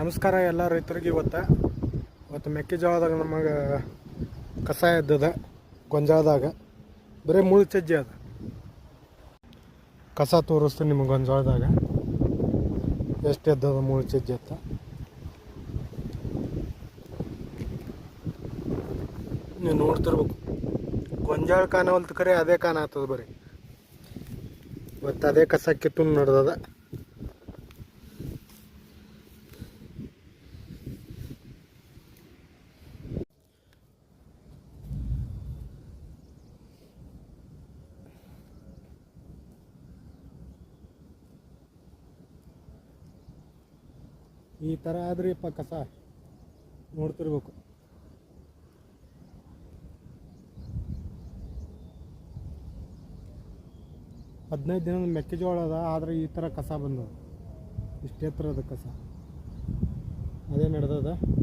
ನಮಸ್ಕಾರ ಎಲ್ಲ ರೈತರಿಗೆ. ಇವತ್ತು ಇವತ್ತು ಮೆಕ್ಕೆಜೋಳದಾಗ ನಮಗೆ ಕಸ ಎದ್ದದ ಗೊಂಜಾಳದಾಗ. ಬರೀ ಮುಳ್ಳು ಚಜ್ಜಿ ಅದ. ಕಸ ತೋರಿಸ್ತೀನಿ ನಿಮಗೆ ಗೊಂಜಾಳದಾಗ. ಎಷ್ಟು ಎದ್ದದ ಮುಳ್ಳು ಚಜ್ಜಿ ಅತ್ತ ನೀವು ನೋಡ್ತಿರ್ಬೇಕು. ಗೊಂಜಾಳ ಕಾಣವಲ್ತ ಕರೆ ಅದೇ ಕಾಣ ಆಗ್ತದ ಬರೀ. ಇವತ್ತು ಅದೇ ಕಸ ಕಿತ್ತು ನಡೆದದ. ಈ ಥರ ಆದ್ರಿಪ್ಪ ಕಸ ನೋಡ್ತಿರ್ಬೇಕು. ಹದಿನೈದು ದಿನದ ಮೆಕ್ಕೆಜೋಳ ಅದ, ಆದರೆ ಈ ಥರ ಕಸ ಬಂದದ. ಇಷ್ಟೇ ಎತ್ತರದ ಕಸ. ಅದೇ ನಡೆದದ.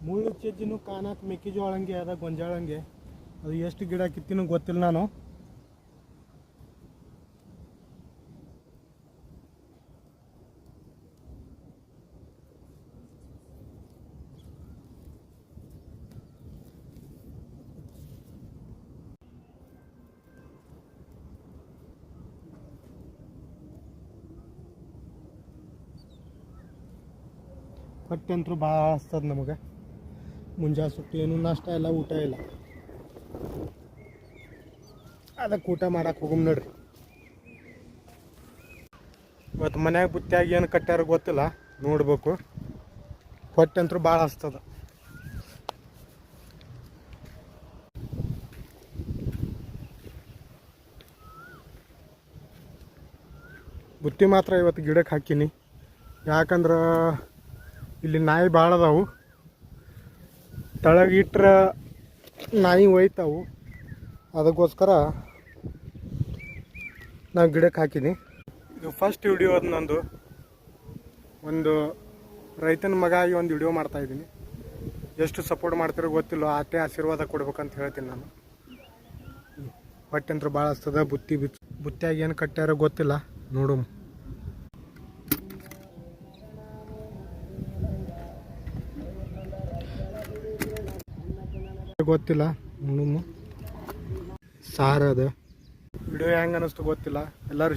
ಮುಳ್ಳು ಚಜ್ಜಿನೂ ಕಾಣಕ್ಕೆ ಮೆಕ್ಕೆಜೋಳ ಹಂಗೆ ಅದ ಗೊಂಜಾಳ ಹಂಗೆ ಅದು ಎಷ್ಟು ಗಿಡ ಕಿತ್ತಿನೂ ಗೊತ್ತಿಲ್ಲ ನಾನು. ಹೊಟ್ಟೆ ಅಂತೂ ಭಾಳ ಹಸ್ತದ ನಮಗೆ. ಮುಂಜಾನೆ ಸುಟ್ಟು ಏನು ನಾಷ್ಟ ಇಲ್ಲ, ಊಟ ಇಲ್ಲ. ಅದಕ್ಕೆ ಊಟ ಮಾಡಕ್ಕೆ ಹೋಗಮ್ ನೋಡ್ರಿ. ಇವತ್ತು ಮನ್ಯಾಗ ಬುತ್ತಿಯಾಗಿ ಏನು ಕಟ್ಟ್ಯಾರ ಗೊತ್ತಿಲ್ಲ, ನೋಡ್ಬೇಕು. ಹೊಟ್ಟೆ ಅಂತೂ ಭಾಳ ಹಸ್ತದ. ಬುತ್ತಿ ಮಾತ್ರ ಇವತ್ತು ಗಿಡಕ್ಕೆ ಹಾಕೀನಿ. ಯಾಕಂದ್ರೆ ಇಲ್ಲಿ ನಾಯಿ ಭಾಳ ಅದಾವು. ತಳಗೆ ಇಟ್ರೆ ನಾಯಿ ಹೋಯ್ತಾವು ಅದಕ್ಕೋಸ್ಕರ ನಾನು ಗಿಡಕ್ಕೆ ಹಾಕಿನಿ. ಇದು ಫಸ್ಟ್ ವಿಡಿಯೋ ಅದು ನಂದು. ಒಂದು ರೈತನ ಮಗ ಆಗಿ ಒಂದು ವಿಡಿಯೋ ಮಾಡ್ತಾ ಇದ್ದೀನಿ. ಎಷ್ಟು ಸಪೋರ್ಟ್ ಮಾಡ್ತಿರೋ ಗೊತ್ತಿಲ್ಲ ಆತೆ ಆಶೀರ್ವಾದ ಕೊಡ್ಬೇಕಂತ ಹೇಳ್ತೀನಿ ನಾನು. ಹೊಟ್ಟೆ ಅಂದ್ರೆ ಭಾಳ ಬುತ್ತಿ ಬಿತ್ ಬುತ್ತಿಯಾಗಿ ಏನು ಕಟ್ಟ್ಯಾರೋ ಗೊತ್ತಿಲ್ಲ. ನೋಡು ಗೊತ್ತಿಲ್ಲ. ಸಾರ್ ಅದ. ವಿಡಿಯೋ ಹೆಂಗೆ ಅನ್ನಿಸ್ತು ಗೊತ್ತಿಲ್ಲ. ಎಲ್ಲರೂ